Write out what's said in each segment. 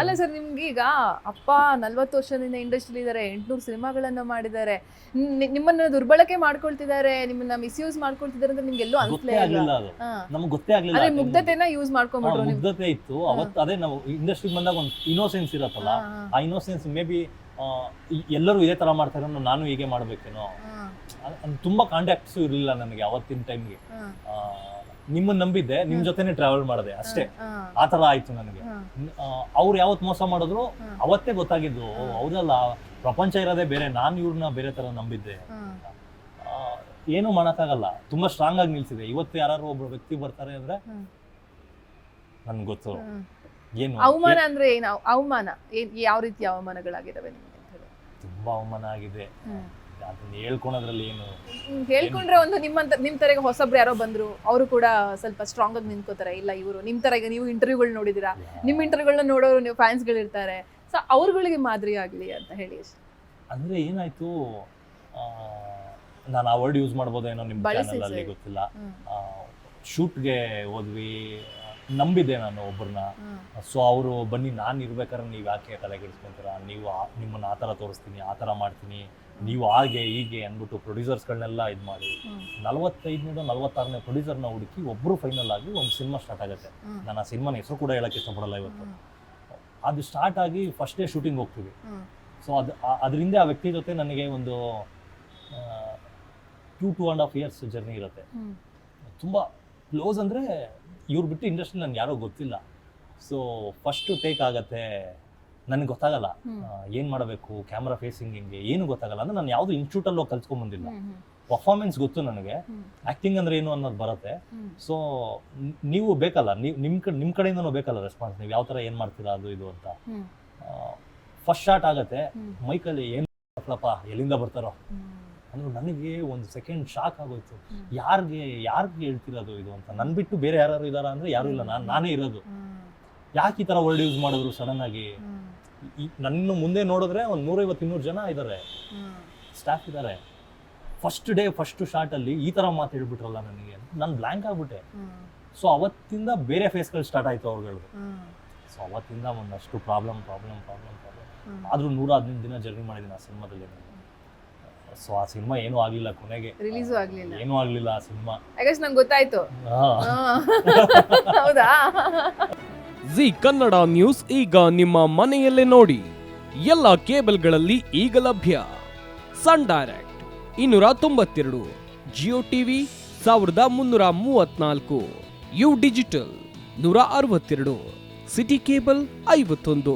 ಅಲ್ಲ ಸರ್ ನಿಮ್ಗೆ ಈಗ ಅಪ್ಪ ನಲ್ವತ್ತು ವರ್ಷದಿಂದ ಇಂಡಸ್ಟ್ರಿ ಇದ್ದಾರೆ ಎಂಟ್ನೂರು ಸಿನಿಮಾಗಳನ್ನ ಮಾಡಿದ್ದಾರೆ. ನಿಮ್ಮನ್ನ ದುರ್ಬಳಕೆ ಮಾಡ್ಕೊಳ್ತಿದ್ದಾರೆ ನಿಮ್ಮನ್ನ ಮಿಸ್ಯೂಸ್ ಮಾಡ್ಕೊಳ್ತಿದ್ದಾರೆ ಅಂತ ನಿಮ್ಗೆ ಎಲ್ಲೂ ಗೊತ್ತೇ ಆಗಲಿಲ್ಲ ಅದು. ನಮ್ಗೆ ಗೊತ್ತೇ ಆಗ್ಲಿಲ್ಲ ಅದೇ ಮುಗ್ಧತೆನ ಯೂಸ್ ಮಾಡ್ಕೊಂಡ್ಬಿಟ್ರು ಮುಗ್ಧತೆ ಇತ್ತು. ಅವತ್ತು ಅದೇ ನಾವು ಇಂಡಸ್ಟ್ರಿಗೆ ಬಂದಾಗ ಒಂದು ಇನೋಸೆನ್ಸ್ ಇರತ್ತಲ್ಲ ಆ ಇನೋಸೆನ್ಸ್ ಮೇ ಬಿ ಎಲ್ಲರೂ ಇದೇ ತರ ಮಾಡ್ತಾರೆ ನಾನು ಹೀಗೆ ಮಾಡ್ಬೇಕೇನೋ. ತುಂಬಾ ಕಾಂಟ್ಯಾಕ್ಟ್ಸ್ ಇರಲಿಲ್ಲ ನನಗೆ ಅವತ್ತಿನ ಟೈಮ್ಗೆ ನಿಮ್ಮನ್ನ ನಂಬಿದ್ದೆ ನಿಮ್ ಜೊತೆನೆ ಟ್ರಾವೆಲ್ ಮಾಡಿದೆ ಅಷ್ಟೇ. ಆ ತರ ಆಯ್ತು ನನಗೆ. ಅವ್ರು ಯಾವತ್ ಮೋಸ ಮಾಡಿದ್ರು ಅವತ್ತೇ ಗೊತ್ತಾಗಿದ್ದು ಹೌದಲ್ಲ ಪ್ರಪಂಚ ಇರೋದೇ ಬೇರೆ ನಾನು ಇವ್ರನ್ನ ಬೇರೆ ತರ ನಂಬಿದ್ದೆ. ಏನು ಆ, ಏನೂ ಮಾಡಕ್ಕಾಗಲ್ಲ ತುಂಬಾ ಸ್ಟ್ರಾಂಗ್ ಆಗಿ ನಿಲ್ಸಿದೆ. ಇವತ್ತು ಯಾರು ಒಬ್ಬ ವ್ಯಕ್ತಿ ಬರ್ತಾರೆ ಅಂದ್ರೆ ನನ್ ನನ್ಗೆ ಗೊತ್ತು. ಏನು? ಅವಮಾನ ಅಂದ್ರೆ ಏನು? ಅವ- ಅವಮಾನ? ಯಾವ ರೀತಿ ಅವಮಾನಗಳಾಗಿದಾವೆ ನಿಮ್ಗೆ ಅಂತ ಹೇಳಿ? ತುಂಬಾ ಅವಮಾನ ಆಗಿದೆ. ಅದನ್ನ ಹೇಳ್ಕೊಳೋದ್ರಲ್ಲಿ ಏನು ಹೇಳ್ಕೊಂಡ್ರೆ ಒಂದು ನಿಮ್ಮಂತ ನಿಮ್ ತರಗೆ ಹೊಸಬ್ರು ಯಾರೋ ಬಂದ್ರು ಅವರು ಕೂಡ ಸ್ವಲ್ಪ ಸ್ಟ್ರಾಂಗ್ ಆಗಿ ನಿಂತ್ಕೋತಾರೆ. ಇಲ್ಲ ಇವರು ನಿಮ್ ತರ ಈಗ ನೀವು ಇಂಟರ್ವ್ಯೂಗಳು ನೋಡಿದಿರಾ? ನಿಮ್ ಇಂಟರ್ವ್ಯೂಗಳನ್ನ ನೋಡೋರು ನೀವು ಫ್ಯಾನ್ಸ್ಗಳು ಇರ್ತಾರೆ. ಸೊ ಅವ್ರಗಳಿಗೆ ಮಾದರಿ ಆಗ್ಲಿ ಅಂತ ಹೇಳಿ ಅಂದ್ರೆ ಏನಾಯ್ತು ನಾನು ಆ ವರ್ಡ್ ಯೂಸ್ ಮಾಡ್ಬೋದೇನೋ ನಿಮ್ಮ ಚಾನಲ್ ಅಲ್ಲಿ. ಗೊತ್ತಿಲ್ಲ. ಶೂಟ್ಗೆ ಹೋದ್ವಿ ನಂಬಿದ್ದೆ ನಾನು ಒಬ್ಬರನ್ನ ಸೊ ಅವರು ಬನ್ನಿ ನಾನು ಇರ್ಬೇಕಾದ್ರೆ ನೀವು ಯಾಕೆ ತಲೆಗೆಡಿಸ್ಕೊಂತೀರಾ ನೀವು ಆ- ನಿಮ್ಮನ್ನ ಆ ಥರ ತೋರಿಸ್ತೀನಿ ಆ ಥರ ಮಾಡ್ತೀನಿ. ನೀವು ಹಾಗೆ ಹೀಗೆ ಅಂದ್ಬಿಟ್ಟು ಪ್ರೊಡ್ಯೂಸರ್ಸ್ಗಳನ್ನೆಲ್ಲ ಇದು ಮಾಡಿ. ನಲವತ್ತೈದನೇದು ನಲವತ್ತಾರನೇ ಪ್ರೊಡ್ಯೂಸರ್ನ ಹುಡುಕಿ ಒಬ್ಬರು ಫೈನಲ್ ಆಗಿ ಒಂದು ಸಿನಿಮಾ ಸ್ಟಾರ್ಟ್ ಆಗುತ್ತೆ. ಹ್ಮ್, ನಾನು ಆ ಸಿನಿಮಾನ ಹೆಸರು ಕೂಡ ಹೇಳಕ್ಕೆ ಇಷ್ಟಪಡಲ್ಲ ಇವತ್ತು. ಅದು ಸ್ಟಾರ್ಟ್ ಆಗಿ ಫಸ್ಟ್ ಡೇ ಶೂಟಿಂಗ್ ಹೋಗ್ತೀವಿ. ಸೊ ಅದು ಆ- ಅದರಿಂದ ಆ ವ್ಯಕ್ತಿ ಜೊತೆ ನನಗೆ ಒಂದು two two and half years journey ಇರುತ್ತೆ. ತುಂಬ ಕ್ಲೋಸ್ ಅಂದರೆ ಇವ್ರು ಬಿಟ್ಟು ಇಂಡಸ್ಟ್ರಿ ನನಗೆ ಯಾರೋ ಗೊತ್ತಿಲ್ಲ. ಸೊ ಫಸ್ಟು ಟೇಕ್ ಆಗತ್ತೆ. ನನಗೆ ಗೊತ್ತಾಗಲ್ಲ. ಏನು ಮಾಡಬೇಕು? ಕ್ಯಾಮ್ರಾ ಫೇಸಿಂಗ್ ಹಿಂಗೆ? ಏನು ಗೊತ್ತಾಗಲ್ಲ ಅಂದ್ರೆ ನಾನು ಯಾವುದು ಇನ್ಸ್ಟಿಟ್ಯೂಟಲ್ಲೋ ಹೋಗಿ ಹ್ಮ್, ಪರ್ಫಾರ್ಮೆನ್ಸ್ ಗೊತ್ತು ನನಗೆ. ಆ್ಯಕ್ಟಿಂಗ್ ಅಂದ್ರೆ ಏನು ಅನ್ನೋದು ಬರುತ್ತೆ. ಸೊ ನೀವು ಬೇಕಲ್ಲ. ನೀವು ನಿಮ್ಮ ಕಡೆ ನಿಮ್ಮ ಕಡೆಯಿಂದನೂ ಬೇಕಲ್ಲ ರೆಸ್ಪಾನ್ಸ್ ನೀವು ಯಾವ ಥರ ಏನು ಮಾಡ್ತೀರಾ ಅದು ಇದು ಅಂತ. ಫಸ್ಟ್ ಶಾರ್ಟ್ ಆಗತ್ತೆ. ಮೈಕಲ್ಲಿ ಏನು ಎಲ್ಲಿಂದ ಬರ್ತಾರೋ? ಅಂದ್ರೆ ನನಗೆ ಒಂದು ಸೆಕೆಂಡ್ ಶಾಕ್ ಆಗೋಯ್ತು. ಯಾರಿಗೆ ಯಾರಿಗೆ ಹೇಳ್ತಿರೋದು ಇದು ಅಂತ? ನನ್ ಬಿಟ್ಟು ಬೇರೆ ಯಾರು ಇದಾರ ಅಂದ್ರೆ ಯಾರು ಇಲ್ಲ. ನಾನು ನಾನೇ ಇರೋದು. ಯಾಕೆ ಈ ತರ ವರ್ಡ್ ಯೂಸ್ ಮಾಡಿದ್ರು ಸಡನ್ ಆಗಿ? ನನ್ನ ಮುಂದೆ ನೋಡಿದ್ರೆ ಒಂದು ನೂರೈವತ್ತು ಇನ್ನೂರು ಜನ ಇದ್ದಾರೆ ಸ್ಟಾಫ್ ಇದ್ದಾರೆ ಫಸ್ಟ್ ಡೇ ಫಸ್ಟ್ ಶಾರ್ಟ್ ಅಲ್ಲಿ ಈ ತರ ಮಾತು ಹೇಳ್ಬಿಟ್ರಲ್ಲ ನನಗೆ. ನಾನು ಬ್ಲ್ಯಾಂಕ್ ಆಗ್ಬಿಟ್ಟೆ. ಸೊ ಅವತ್ತಿಂದ ಬೇರೆ ಫೇಸ್ಗಳು ಸ್ಟಾರ್ಟ್ ಆಯ್ತು ಅವ್ರುಗಳು ಸೊ ಅವತ್ತಿಂದ ಒಂದಷ್ಟು ಪ್ರಾಬ್ಲಮ್ ಪ್ರಾಬ್ಲಮ್ ಪ್ರಾಬ್ಲಮ್ ಪ್ರಾಬ್ಲಮ್. ಆದ್ರೂ ನೂರ ಹದಿನೈದು ದಿನ ಜರ್ನಿ ಮಾಡಿದ್ದೀನಿ ಆ ಸಿನಿಮಾದಲ್ಲಿ ಸೊ ಆ ಸಿನಿಮಾ ಏನೂ ಆಗ್ಲಿಲ್ಲ ಕೊನೆಗೆ. ರಿಲೀಸು ಆಗ್ಲಿಲ್ಲ. ಏನೂ ಆಗ್ಲಿಲ್ಲ ಆ ಸಿನಿಮಾ. ಯಾಕಂದ್ರೆ ನಂಗೆ ಗೊತ್ತಾಯ್ತು. ಹಾ. ಹೌದಾ? ಜಿ ಕನ್ನಡ ನ್ಯೂಸ್ ಈಗ ನಿಮ್ಮ ಮನೆಯಲ್ಲೇ ನೋಡಿ. ಎಲ್ಲ ಕೇಬಲ್ಗಳಲ್ಲಿ ಈಗ ಲಭ್ಯ. ಸನ್ ಡೈರೆಕ್ಟ್ ಇನ್ನೂರ ತೊಂಬತ್ತೆರಡು ಜಿಯೋ ಟಿವಿ ಸಾವಿರದ ಮುನ್ನೂರ ಮೂವತ್ನಾಲ್ಕು ಯು ಡಿಜಿಟಲ್ ನೂರ ಅರವತ್ತೆರಡು ಸಿಟಿ ಕೇಬಲ್ ಐವತ್ತೊಂದು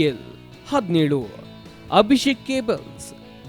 ಎಲ್ ಹದಿನೇಳು ಅಭಿಷೇಕ್ ಕೇಬಲ್ಸ್